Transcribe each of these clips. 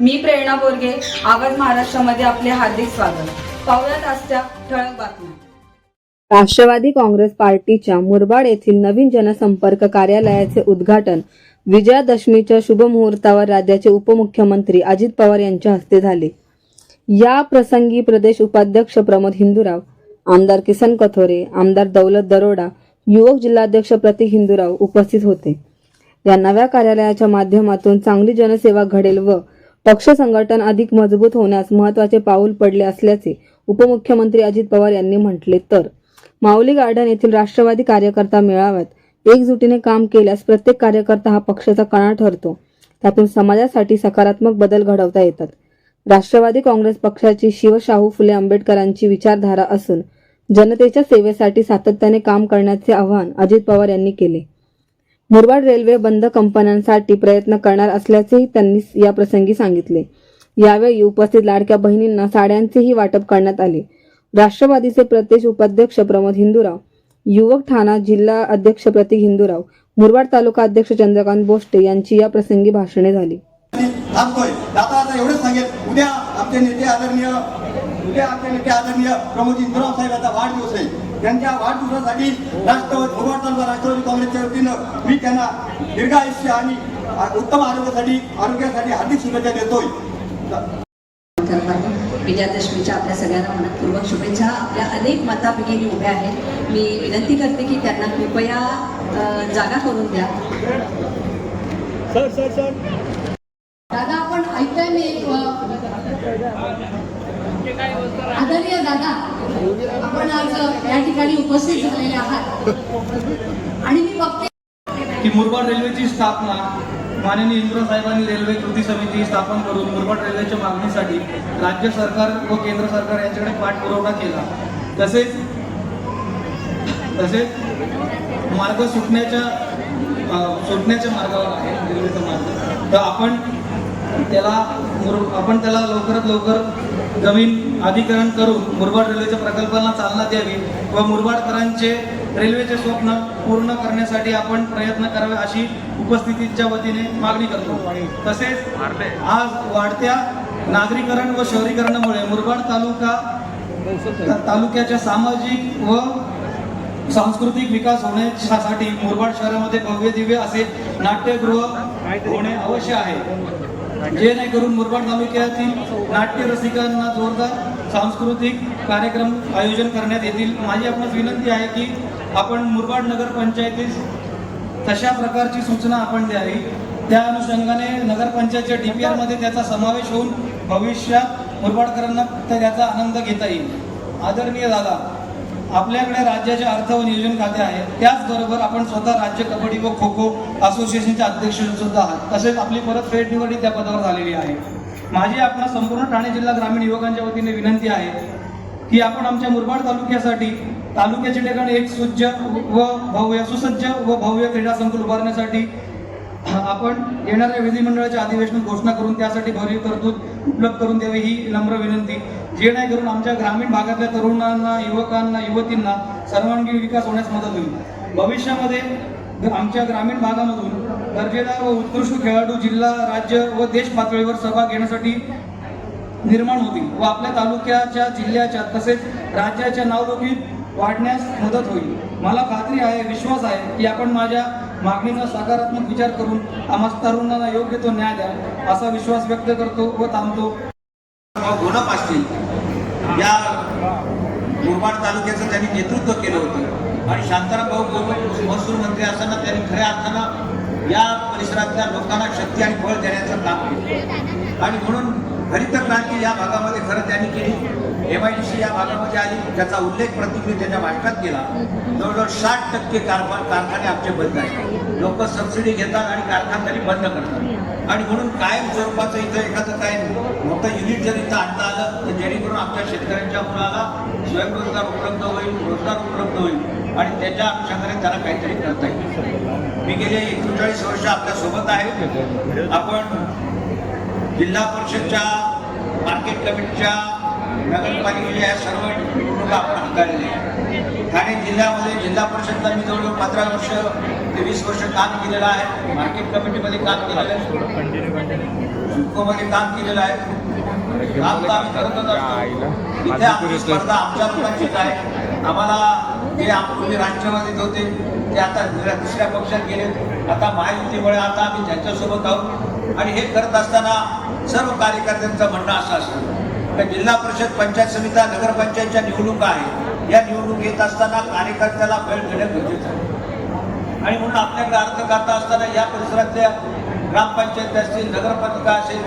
मी प्रेरणा बोरगे आवाज महाराष्ट्रामध्ये आपले हार्दिक स्वागत. पाहुयात आजच्या ठळक बातम्या. राष्ट्रवादी काँग्रेस पार्टीच्या मुरबाड येथील नवीन जनसंपर्क कार्यालयाचे उद्घाटन विजयादशमीच्या शुभमुहूर्तावर राज्याचे उपमुख्यमंत्री अजित पवार यांच्या हस्ते झाले. या प्रसंगी प्रदेश उपाध्यक्ष प्रमोद हिंदूराव आमदार किसन कथोरे आमदार दौलत दरोडा युवक जिल्हाध्यक्ष प्रतीक हिंदूराव उपस्थित होते. या नव्या कार्यालयाच्या माध्यमातून चांगली जनसेवा घडेल व पक्ष संघटन अधिक मजबूत होण्यास महत्त्वाचे पाऊल पडले असल्याचे उपमुख्यमंत्री अजित पवार यांनी म्हटले तर माऊली गार्डन येथील राष्ट्रवादी कार्यकर्ता मेळाव्यात एकजुटीने काम केल्यास प्रत्येक कार्यकर्ता हा पक्षाचा कणा ठरतो. त्यातून समाजासाठी सकारात्मक बदल घडवता येतात. राष्ट्रवादी काँग्रेस पक्षाची शिवशाहू फुले आंबेडकरांची विचारधारा असून जनतेच्या सेवेसाठी सातत्याने काम करण्याचे आवाहन अजित पवार यांनी केले. मुरबाड रेल्वे बंद कंपन्यांसाठी प्रयत्न करणार असल्याचेही त्यांनी या प्रसंगी सांगितले. यावेळी उपस्थित लाडक्या बहिणींना साड्यांचेही वाटप करण्यात आले. राष्ट्रवादीचे प्रदेश उपाध्यक्ष प्रमोद हिंदूराव युवक ठाणा जिल्हा अध्यक्ष प्रतीक हिंदूराव मुरबाड तालुका अध्यक्ष चंद्रकांत बोष्टे यांची या प्रसंगी भाषणे झाली. थांबतोय. आता एवढंच सांगेल उद्या आमचे नेते आदरणीय उद्या आमचे नेते आदरणीय प्रमोद हिंदूराव साहेब यांचा वाढदिवस आहे. त्यांच्या वाढदिवसासाठी राष्ट्रवादी तालुका राष्ट्रवादी काँग्रेसच्या वतीनं मी त्यांना दीर्घ आयुष्य आणि उत्तम आरोग्यासाठी आरोग्यासाठी हार्दिक शुभेच्छा देतोय. विजयादशमीच्या आपल्या सगळ्यांना मनपूर्वक शुभेच्छा. आपल्या अनेक माता भगिनी उभ्या आहेत. मी विनंती करते की त्यांना कृपया जागा करून द्या. दादा आपण ऐकताय मी एक आदरणीय दादा आपण आज या ठिकाणी उपस्थित झालेले आहात. आणि मी बघते की मुरबाड रेल्वेची स्थापना माननीय इंद्र साहेबांनी रेल्वे कृती समिती स्थापन करून मुरबाड रेल्वेच्या मागणीसाठी राज्य सरकार व केंद्र सरकार यांच्याकडे पाठपुरवठा केला. तसेच तसेच मार्ग सुटण्याच्या सुटण्याच्या मार्गावर आहे रेल्वेचा मार्ग. तर आपण त्याला आपण त्याला लवकरात लवकर जमीन अधिकरण करून मुरबाड रेल्वेच्या प्रकल्पाला चालना द्यावी व मुरबाडकरांचे रेल्वेचे स्वप्न पूर्ण करण्यासाठी आपण प्रयत्न करावे अशी उपस्थितीच्या वतीने मागणी करतो. तसेच आज वाढत्या नागरीकरण व शहरीकरणामुळे मुरबाड तालुका तालुक्याच्या सामाजिक व सांस्कृतिक विकास होण्यासाठी मुरबाड शहरामध्ये भव्य दिव्य असे नाट्यगृह होणे अवश्य आहे. जेणेकरून मुरबाड तालुक्यातील नाट्य रसिकांना जोरदार सांस्कृतिक कार्यक्रम आयोजन करण्यात येतील. माझी आपणास विनंती आहे की आपण मुरबाड नगरपंचायतीस तशा प्रकारची सूचना आपण द्यावी. त्या अनुषंगाने नगरपंचायतच्या डी पी आरमध्ये त्याचा समावेश होऊन भविष्यात मुरबाडकरांना त्याचा आनंद घेता येईल. आदरणीय दादा आपल्याकडे राज्याचे अर्थ व नियोजन खाते आहे. त्याचबरोबर आपण स्वतः राज्य कबड्डी व खो खो असोसिएशनचे अध्यक्ष सुद्धा आहात. तसेच आपली परत फेरनिवडी त्या पदावर झालेली आहे. माझी आपण संपूर्ण ठाणे जिल्हा ग्रामीण युवकांच्या वतीने विनंती आहे की आपण आमच्या मुरबाड तालुक्यासाठी तालुक्याच्या ठिकाणी एक सुज्ज व भव्य सुसज्ज व भव्य क्रीडा संकुल उभारण्यासाठी आपण येणाऱ्या विधिमंडळाच्या अधिवेशनात घोषणा करून त्यासाठी भरीव तरतूद उपलब्ध करून द्यावी ही नम्र विनंती. जेणेकरून आमच्या ग्रामीण भागातल्या तरुणांना युवकांना युवतींना सर्वांगीण विकास होण्यास मदत होईल. भविष्यामध्ये आमच्या ग्रामीण भागामधून दर्जेदार व उत्कृष्ट खेळाडू जिल्हा राज्य व देश पातळीवर सहभाग घेण्यासाठी निर्माण होतील व आपल्या तालुक्याच्या जिल्ह्याच्या तसेच राज्याच्या नावलौकिक वाढण्यास मदत होईल. मला खात्री आहे विश्वास आहे की आपण माझ्या मागणीचा सकारात्मक विचार करून आम्हा तरुणांना योग्य तो न्याय द्या असा विश्वास व्यक्त करतो व थांबतो. गोनप असतील. या मुरबाड तालुक्याचं त्यांनी नेतृत्व केलं होतं. आणि शांताराम भाऊ गोनप महसूल मंत्री असताना त्यांनी खऱ्या अर्थानं या परिसरातल्या लोकांना शक्ती आणि बळ देण्याचं काम केलं. आणि म्हणून हरित क्रांती या भागामध्ये खरं त्यांनी केली. एम आय सी या भागामध्ये आली. त्याचा उल्लेख प्रतिक्रिया त्याच्या भाषणात केला. जवळजवळ साठ टक्के कारभार कारखाने आमचे बंद आहेत. लोक सबसिडी घेतात आणि कारखानदारी बंद करतात. आणि म्हणून कायम स्वरूपाचं इथं एखादं काय मोठं युनिट जर इथं आणता आलं तर जेणेकरून आमच्या शेतकऱ्यांच्या मुलाला स्वयंरोजगार उपलब्ध होईल रोजगार उपलब्ध होईल. आणि त्याच्या अनुषंगाने त्याला काहीतरी करता येईल. मी गेले एकोणचाळीस वर्ष आपल्यासोबत आहे. आपण जिल्हा परिषदच्या मार्केट कमिटीच्या नगरपालिकेच्या या सर्व निवडणुका आपण हाताळलेल्या आहेत ठाणे जिल्ह्यामध्ये जिल्हा परिषदला मी जवळजवळ पंधरा वर्ष ते वीस वर्ष काम केलेलं आहे. मार्केट कमिटीमध्ये काम केलेलं आहे. मध्ये काम केलेलं आहे. काम तर आम्ही करतच असतो इथे आमची स्पर्धा आमच्या लोकांचीच आहे. आम्हाला जे पूर्वी राष्ट्रवादीत होते ते आता दुसऱ्या पक्षात गेले. आता महायुतीमुळे आता आम्ही त्यांच्यासोबत आहोत. आणि हे करत असताना सर्व कार्यकर्त्यांचं म्हणणं असं असतं. की जिल्हा परिषद पंचायत समित्या नगरपंचायतच्या निवडणुका आहेत या निवडणूक येत असताना कार्यकर्त्याला वेळ घेणं गरजेचं आहे. आणि म्हणून आपल्याकडे अर्थ करता असताना या परिसरातल्या ग्रामपंचायत असतील नगरपालिका असेल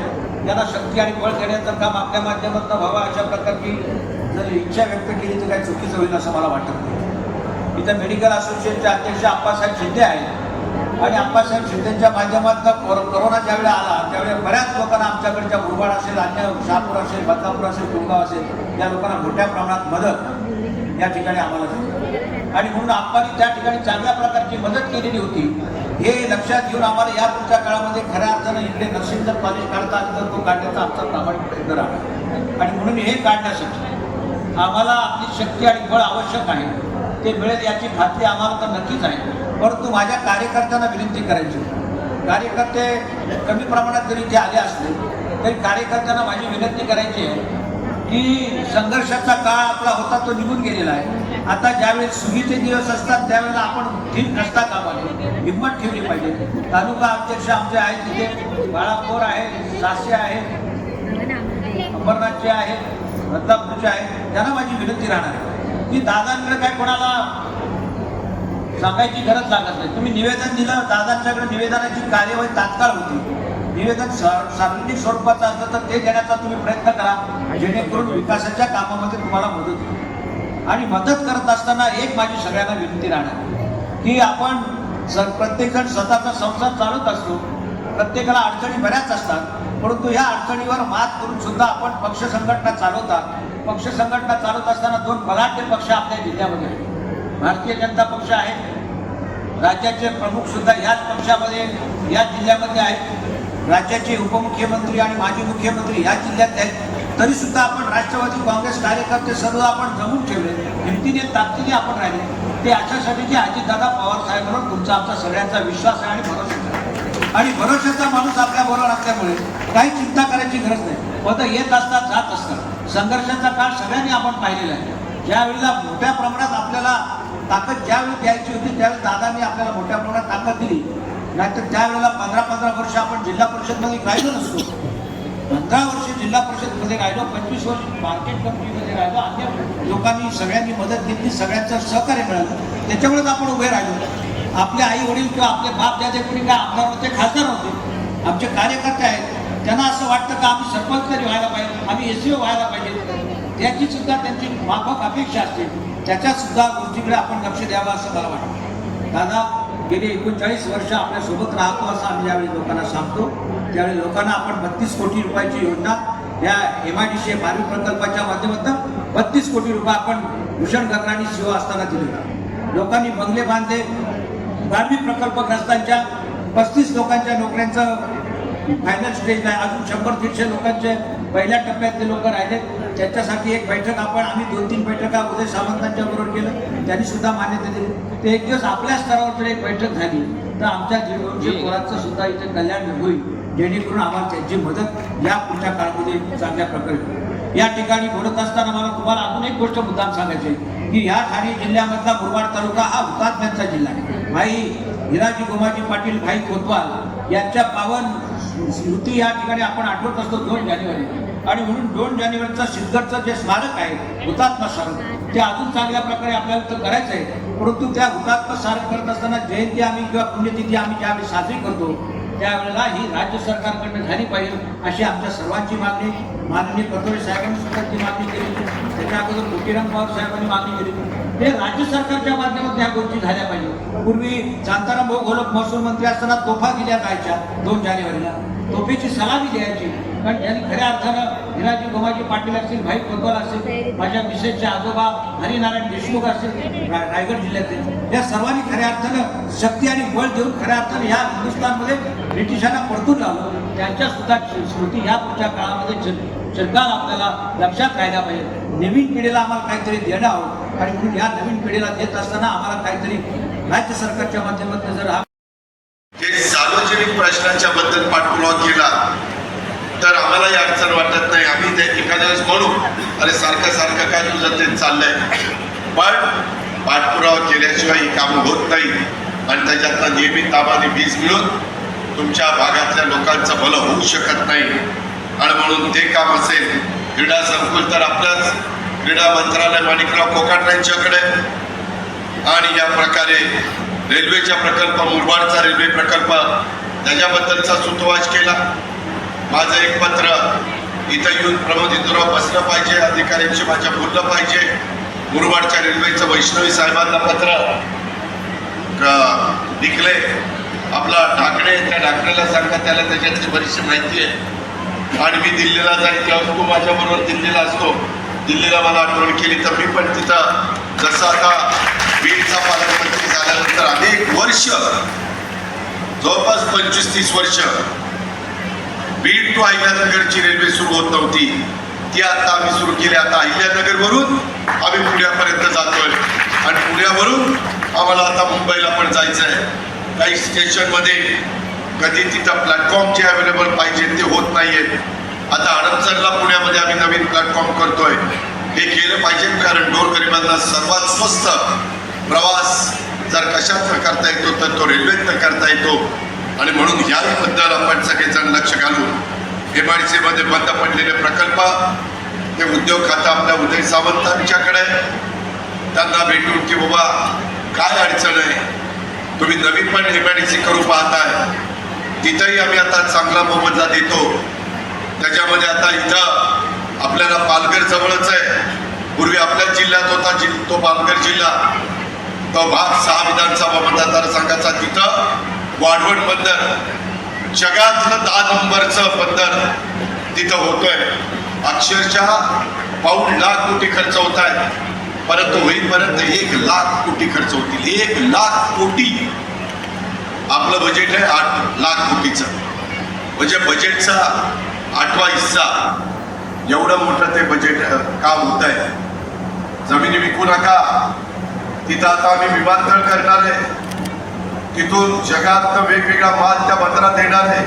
त्यांना शक्ती आणि बळ देण्याचं काम आपल्या माध्यमातून व्हावं अशा प्रकारची जर इच्छा व्यक्त केली तर काही चुकीचं होईल असं मला वाटत नाही. इथं मेडिकल असोसिएशनचे अध्यक्ष आप्पासाहेब शिंदे आहेत. आणि आप्पासाहेब शिंदेच्या माध्यमातून कोर- कोरोना ज्यावेळी आला त्यावेळी बऱ्याच लोकांना आमच्याकडच्या मुरबाड असेल अन्य शहापूर असेल बदलापूर असेल कुंगाव असेल या लोकांना मोठ्या प्रमाणात मदत या ठिकाणी आम्हाला झाली. आणि म्हणून आप्पांनी त्या ठिकाणी चांगल्या प्रकारची मदत केलेली होती. हे लक्षात घेऊन आम्हाला या पुढच्या काळामध्ये खऱ्या अर्थानं इकडे नर्सिंगचा कॉलेज काढता आलं तर तो काढण्याचा आमचा प्रामाणिक प्रयत्न राहणार. आणि म्हणून हे काढण्यासाठी आम्हाला आपली शक्ती आणि बळ आवश्यक आहे. ते मिळेल याची खात्री आम्हाला तर नक्कीच आहे. परंतु माझ्या कार्यकर्त्यांना विनंती करायची कार्यकर्ते कमी प्रमाणात जरी इथे आले असले तरी कार्यकर्त्यांना माझी विनंती करायची आहे की संघर्षाचा काळ आपला होता तो निघून गेलेला आहे. आता ज्यावेळेस सुगीचे दिवस असतात त्यावेळेला आपण ठीक नसता कामाने हिंमत ठेवली पाहिजे. तालुका अध्यक्ष आमचे आहेत तिथे. बाळापोर आहे सासे आहे अंबरनाथचे आहेत रत्नापूरचे आहेत त्यांना माझी विनंती राहणार आहे. की दादांकडे काय कोणाला सांगायची गरज लागत नाही. तुम्ही निवेदन दिलं दादांच्याकडे निवेदनाची कार्यवाही तात्काळ होती. निवेदन सार्वजनिक स्वरूपाचं असलं तर ते देण्याचा तुम्ही प्रयत्न करा जेणेकरून विकासाच्या कामामध्ये तुम्हाला मदत होईल. आणि मदत करत असताना एक माझी सगळ्यांना विनंती राहणार की आपण सर प्रत्येकजण स्वतःचा संसार चालत असतो प्रत्येकाला अडचणी बऱ्याच असतात परंतु ह्या अडचणीवर मात करून सुद्धा आपण पक्ष संघटना चालवतात पक्ष संघटना चालत असताना दोन बलाढ्य पक्ष आपल्या जिल्ह्यामध्ये आहेत. भारतीय जनता पक्ष आहे राज्याचे प्रमुख सुद्धा याच पक्षामध्ये या जिल्ह्यामध्ये आहेत. राज्याचे उपमुख्यमंत्री आणि माजी मुख्यमंत्री या जिल्ह्यात आहेत. तरी सुद्धा आपण राष्ट्रवादी काँग्रेस कार्यकर्ते सर्व आपण जमून ठेवले. हिमतीने ताकदीने आपण राहिले. ते अशासाठी की अजितदादा पवार साहेबांवर तुमचा आमचा सगळ्यांचा विश्वास आहे आणि भरोसा आहे. आणि भरोशाचा माणूस आपल्या बरोबर असल्यामुळे काही चिंता करायची गरज नाही. पदं येत असतात जात असतात. संघर्षाचा काळ सगळ्यांनी आपण पाहिलेला आहे. ज्यावेळेला मोठ्या प्रमाणात आपल्याला ताकद ज्यावेळी द्यायची होती त्यावेळी दादांनी आपल्याला मोठ्या प्रमाणात ताकद दिली. नाहीतर त्यावेळेला पंधरा पंधरा वर्ष आपण जिल्हा परिषदमध्ये राहिलो नसतो. पंधरा वर्ष जिल्हा परिषदमध्ये राहिलो पंचवीस वर्ष मार्केट कमिटीमध्ये राहिलो अन्य लोकांनी सगळ्यांनी मदत घेतली सगळ्यांचं सहकार्य मिळालं. त्याच्यामुळेच आपण उभे राहिलो. आपले आई वडील किंवा आपले बाप ज्या कोणी काय आमदार होते खासदार होते. आमचे कार्यकर्ते आहेत. त्यांना असं वाटतं का आम्ही सरपंच तरी व्हायला पाहिजे? आम्ही एस ओ व्हायला पाहिजे. त्याची सुद्धा त्यांची माफक अपेक्षा असते. त्याच्या सुद्धा गोष्टीकडे आपण लक्ष द्यावं असं मला वाटतं. दादा गेली एकोणचाळीस वर्ष आपल्यासोबत राहतो असं आम्ही ज्यावेळी लोकांना सांगतो त्यावेळी लोकांना आपण बत्तीस कोटी रुपयाची योजना या एम आय डी सी भावी प्रकल्पाच्या माध्यमातून बत्तीस कोटी रुपये आपण भूषण गगनानी सेवा असताना दिले. लोकांनी बंगले बांधले. भावी प्रकल्पग्रस्तांच्या पस्तीस लोकांच्या नोकऱ्यांचं फायनल स्टेजला आहे अजून शंभर दीडशे लोकांचे पहिल्या टप्प्यातले लोक राहिले. त्यांच्यासाठी एक बैठक आपण आम्ही दोन तीन बैठका उदय सामंतांच्या बरोबर केलं. त्यांनी सुद्धा मान्यता दिली. ते एक दिवस आपल्या स्तरावर जर एक बैठक झाली. तर आमच्या पोरांचं सुद्धा इथे कल्याण होईल. जेणेकरून आम्हाला त्यांची मदत या पुढच्या काळामध्ये चांगल्या प्रकारे. या ठिकाणी बोलत असताना मला तुम्हाला अजून एक गोष्ट मुद्दाम सांगायची की या ठाणे जिल्ह्यामधला मुरबाड तालुका हा हुतात्म्यांचा जिल्हा आहे. भाई हिराजी गोमाजी पाटील भाई कोतवाल यांच्या पावन स्मृती या ठिकाणी आपण आठवत असतो दोन जानेवारी. आणि म्हणून दोन जानेवारीचा सिद्धगडचं जे स्मारक आहे हुतात्मा स्मारक ते अजून चांगल्या प्रकारे आपल्याला तर करायचं आहे परंतु त्या हुतात्मा स्मारक करत असताना जयंती आम्ही किंवा पुण्यतिथी आम्ही ज्यावेळी साजरी करतो त्यावेळेला ही राज्य सरकारकडनं झाली पाहिजे अशी आमच्या सर्वांची मागणी. माननीय कतोरे साहेबांनी सुद्धा ती मागणी केली. त्याच्या अगोदर मोतीराम पवार साहेबांनी मागणी केली. हे राज्य सरकारच्या माध्यमातून ह्या गोष्टी झाल्या पाहिजे. पूर्वी शांताराम भाऊ घोलप महसूल मंत्री असताना तोफा दिल्या जायच्या दोन जानेवारीला. तोफेची सलामी द्यायची. कारण त्यांनी खऱ्या अर्थानं हिराजी गोमाजी पाटील असतील भाई कोतवाल असतील माझ्या मिसेसचे आजोबा हरिनारायण देशमुख असतील रायगड जिल्ह्यातील या सर्वांनी खऱ्या अर्थानं शक्ती आणि बळ देऊन खऱ्या अर्थानं ह्या हिंदुस्थानमध्ये ब्रिटिशांना परतून लावलं. त्यांच्या सुद्धा स्मृती ह्या पुढच्या काळामध्ये चिर- चिरकाल आपल्याला लक्षात राहायला पाहिजे. नवीन पिढीला आम्हाला काहीतरी देणं आहोत आणि म्हणून या नवीन पिढीला देत असताना आम्हाला काहीतरी राज्य सरकारच्या माध्यमातून जर हा सार्वजनिक प्रश्नांच्या बद्दल पाठपुरावा केला तर आम्हालाही अडचण वाटत नाही. आम्ही ते एखाद्या वेळेस म्हणू अरे सारखं सारखं काय तुझं ते चाललंय. पण पाठपुरावा केल्याशिवाय ही कामं होत नाही. आणि त्याच्यातनं नियमित ताबाने वीज मिळून तुमच्या भागातल्या लोकांचं भलं होऊ शकत नाही. आणि म्हणून ते काम असेल क्रीडा संकुल तर आपलंच. क्रीडा मंत्रालय माणिकराव कोकाट यांच्याकडे. आणि या प्रकारे रेल्वेचा प्रकल्प मुरबाडचा रेल्वे प्रकल्प त्याच्याबद्दलचा सुतोवाच केला. माझं एक पत्र इथं येऊन प्रमोद इंदुराव बसलं पाहिजे अधिकाऱ्यांशी माझ्या बोललं पाहिजे. मुरबाडच्या रेल्वेचं वैष्णवी साहेबांना पत्र निघले आपला ढाकणे त्या ढाकण्याला सांगा त्याला त्याच्यातली बरीचशी माहिती आहे. आणि मी दिल्लीला जाईल तेव्हा तू माझ्याबरोबर दिल्लीला असतो. दिल्लीला मला आठवण केली तर मी पण तिथं जसं आता बीडचा पालकमंत्री झाल्यानंतर अनेक वर्ष जवळपास पंचवीस तीस वर्ष बीड टू अहिल्यानगरची रेल्वे सुरू होत नव्हती. ती आता आम्ही सुरू केली. आता अहिल्यानगरवरून आम्ही पुण्यापर्यंत जातोय. आणि पुण्यावरून आम्हाला आता मुंबईला पण जायचं आहे काही स्टेशनमध्ये कधी तिथं प्लॅटफॉर्म जे अवेलेबल पाहिजे ते होत नाहीयेत. आता अडमसरला पुण्यामध्ये आम्ही नवीन प्लॅटफॉर्म करतोय. हे केलं पाहिजे कारण गोरगरिबांना सर्वात स्वस्त प्रवास जर कशातनं करता येतो तर तो रेल्वेतनं करता येतो. आणि म्हणून याही बद्दल आपण सगळेजण लक्ष घालू एम आय सी बंद पडलेले प्रकल्प ते उद्योग खातं आपल्या उदय सावंतांच्याकडे त्यांना भेटून की बाबा काय अडचण आहे? तुम्ही नवीन पण एम आय डी सी करू पाहताय. तिथंही आम्ही आता चांगला मोबदला देतो. त्याच्यामध्ये आता इथं आपल्याला पालघर जवळच आहे. पूर्वी आपल्याच जिल्ह्यात होता जि तो पालघर जिल्हा. तो भाग सहा विधानसभा मतदारसंघाचा. तिथं वाढवण बंदर जगातलं दहा नंबरचं बंदर तिथं होतोय. अक्षरशः पाऊण लाख कोटी खर्च होत आहे परंतु होईपर्यंत एक लाख कोटी खर्च होतील. एक लाख कोटी. आपलं बजेट आहे आठ लाख कोटीचं. म्हणजे बजेटचा आठवा हिस्सा एवढं मोठं ते बजेट काम होत आहे जमिनी विकू नका. तिथं आता आम्ही विमानतळ करणार आहे. तिथून जगात वेगवेगळा माल त्या बंदरात येणार आहे.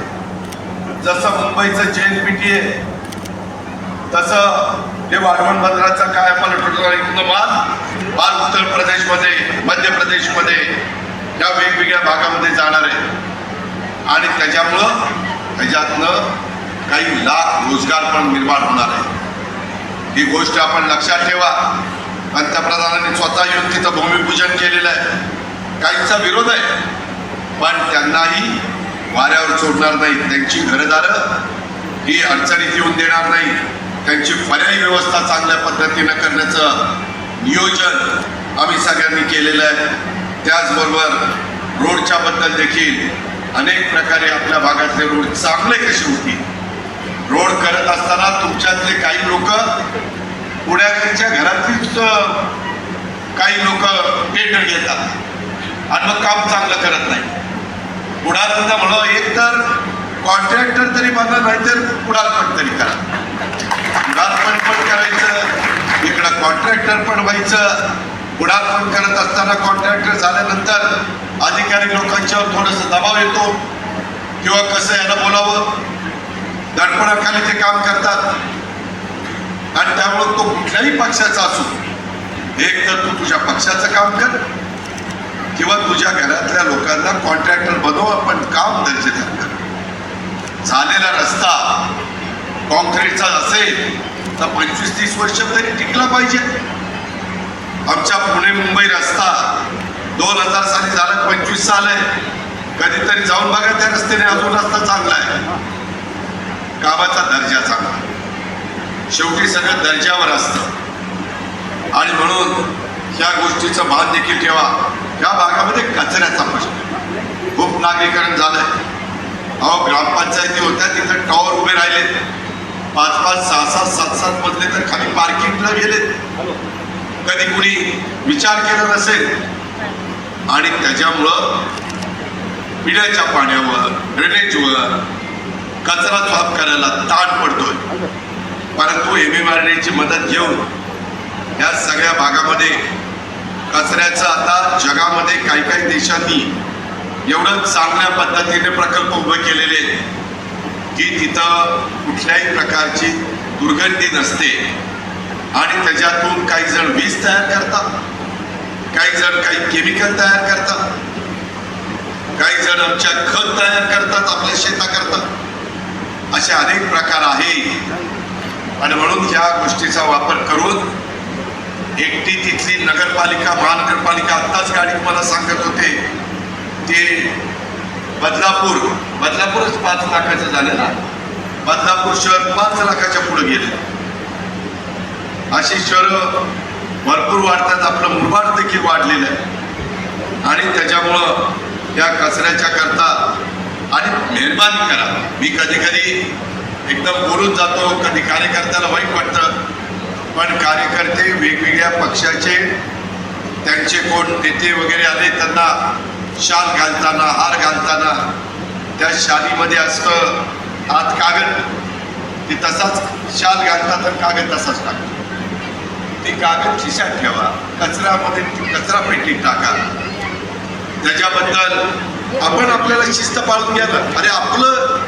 जसं मुंबईचं जेल पीटी आहे तसं हे वाढवण बंदराचं काय आपण माल माल उत्तर प्रदेशमध्ये मध्य प्रदेशमध्ये या वेगवेगळ्या भागामध्ये जाणार आहे. आणि त्याच्यामुळं त्याच्यातनं काही लाख रोजगार पण निर्माण होणार आहे. ही गोष्ट आपण लक्षात ठेवा. पंतप्रधानांनी स्वतः येऊन तिथं भूमिपूजन केलेलं आहे. काहींचा विरोध आहे. पण त्यांनाही वाऱ्यावर सोडणार नाही त्यांची घरदारं ही अडचणीत येऊन देणार नाही त्यांची पर्यायी व्यवस्था चांगल्या पद्धतीनं करण्याचं नियोजन आम्ही सगळ्यांनी केलेलं आहे. त्याचबरोबर रोडच्या बद्दल देखील अनेक प्रकारे आपल्या भागातले रोड चांगले कसे होतील? रोड करत असताना तुमच्यातले काही लोक पुण्याकडच्या घरातलीच काही लोक टेंडर घेतात. आणि मग काम चांगलं करत नाही. पुढाऱ्यांना म्हणून एक तर कॉन्ट्रॅक्टर तरी बघा नाहीतर पुढारपण तरी करा. पुढारपण पण करायचं इकडं कॉन्ट्रॅक्टर पण व्हायचं. पुढारपण करत असताना कॉन्ट्रॅक्टर झाल्यानंतर अधिकारी लोकांच्यावर थोडंसं दबाव येतो. किंवा कसं याला बोलावं? दडपणाखाली ते काम करतात. आणि त्यामुळं तो कुठल्याही पक्षाचा असू एक तर तू तुझ्या पक्षाचं काम कर किंवा तुझ्या घरातल्या लोकांना कॉन्ट्रॅक्टर बनव आपण काम दर्जेदार कर. झालेला रस्ता कॉन्क्रीटचा असेल तर पंचवीस तीस वर्ष तरी टिकला पाहिजे. आमच्या पुणे मुंबई रस्ता दोन हजार साली झाला पंचवीस साल आहे. कधीतरी जाऊन बघा त्या रस्त्याने अजून रस्ता चांगला आहे. गावाचा दर्जा चांगला. शेवटी सगळं दर्जावर असतं. आणि म्हणून ह्या गोष्टीचं भान देखील ठेवा. या भागामध्ये कचऱ्याचा प्रश्न खूप नागरीकरण झालंय. अहो ग्रामपंचायती होत्या तिथं टॉवर उभे राहिले. पाच पाच सहा सात सात सात मधले तर खाली पार्किंगला गेलेत कधी कुणी विचार केला नसेल. आणि त्याच्यामुळं पिण्याच्या पाण्यावर ड्रेनेजवर कचरा साफ करायला ताण पडतोय. परंतु एम एम आर डीची मदत घेऊन या सगळ्या भागामध्ये कचऱ्याचं आता जगामध्ये काही काही देशांनी एवढं चांगल्या पद्धतीने प्रकल्प उभे केलेले की तिथं कुठल्याही प्रकारची दुर्गंधी नसते. आणि त्याच्यातून काही जण वीज तयार करतात. काही जण काही केमिकल तयार करतात. काही जण आमच्या खत तयार करतात आपल्या शेताकरता. असे अनेक प्रकार आहेत आणि म्हणून ह्या गोष्टीचा वापर करून एकटी तिथली नगरपालिका महानगरपालिका आत्ताच गाडीत मला सांगत होते ते बदलापूर बदलापूरच पाच लाखाचं झालं ना बदलापूर शहर पाच लाखाच्या पुढे गेलं. अशी शहरं भरपूर वाढतात आपलं मुरबाड देखील वाढलेलं आहे. आणि त्याच्यामुळं या कचऱ्याच्या करता मेहरबानी करा. मी कधी कधी एकदम बोलून जातो कधी कार्यकर्त्याला वाईट वाटतं. पण कार्यकर्ते वेगवेगळ्या पक्षाचे त्यांचे कोण नेते वगैरे आले त्यांना शाल घालताना हार घालताना त्या शालीमध्ये असतं हात कागद. ते तसाच शाल घालतात तर कागद तसाच टाकतो. ती कागद खिशात ठेवा. कचऱ्यामध्ये ती कचरा पेटीत टाका. त्याच्याबद्दल आपण आपल्याला शिस्त पाळून घ्या ना. अरे आपलं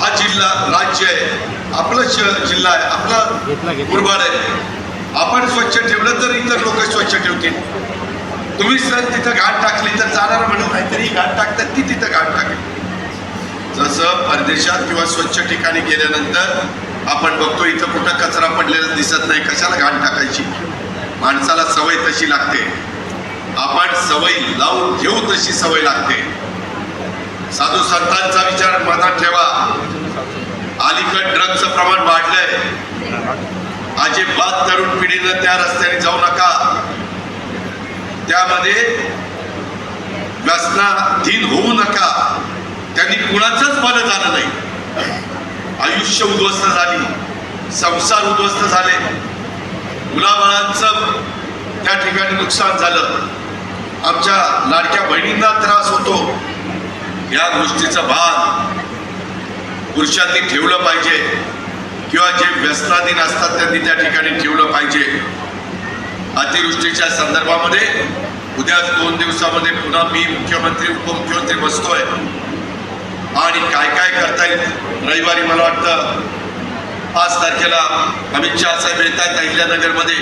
हा जिल्हा राज्य आहे. आपलं श जिल्हा आहे. आपला गुरबाड आहे. आपण स्वच्छ ठेवलं तर इतर लोक स्वच्छ ठेवतील. तुम्ही जर तिथं घाट टाकली तर जाणार म्हणून नाहीतरी घाट टाकतात ती तिथं घाट टाकेल. जसं परदेशात किंवा स्वच्छ ठिकाणी गेल्यानंतर आपण बघतो इथं कुठं कचरा पडलेला दिसत नाही कशाला घाण टाकायची? माणसाला सवय तशी लागते. आपण सवय लावून घेऊ तशी सवय लागते. साधू संतांचा विचार मनात ठेवा. अलीकड ड्रगचं प्रमाण वाढलंय. अजिबात तरुण पिढीनं त्या रस्त्याने जाऊ नका. त्यामध्ये व्यसनाधीन होऊ नका. त्यांनी कुणाचंच बरं झालं नाही. आयुष्य उद्ध्वस्त झाली. संसार उद्ध्वस्त झाले. मुलाबाळांचं त्या ठिकाणी नुकसान झालं. आमच्या लाडक्या बहिणींना त्रास होतो. या गोष्टीचं भान पुरुषांनी ठेवलं पाहिजे. किंवा जे व्यसनाधीन असतात त्यांनी त्या ठिकाणी ठेवलं पाहिजे. अतिवृष्टीच्या संदर्भामध्ये उद्या दोन दिवसामध्ये पुन्हा मी मुख्यमंत्री उपमुख्यमंत्री बसतोय. आणि काय काय करता येईल? रविवारी मला वाटतं पाच तारखेला अमित शहा साहेब येत आहेत अहिल्यानगरमध्ये.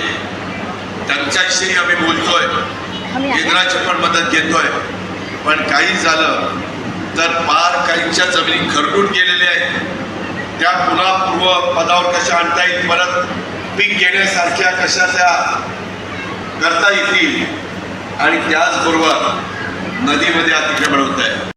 त्यांच्याशी आम्ही बोलतोय. केंद्राची पण मदत घेतोय. पण काही झालं तर पार काहींच्या जमिनी खरडून गेलेल्या आहेत. त्या पुन्हा पूर्व पदावर कशा आणता येईल परत पीक घेण्यासारख्या कशा त्या करता येतील? आणि त्याचबरोबर नदीमध्ये अतिक्रमण होत आहे.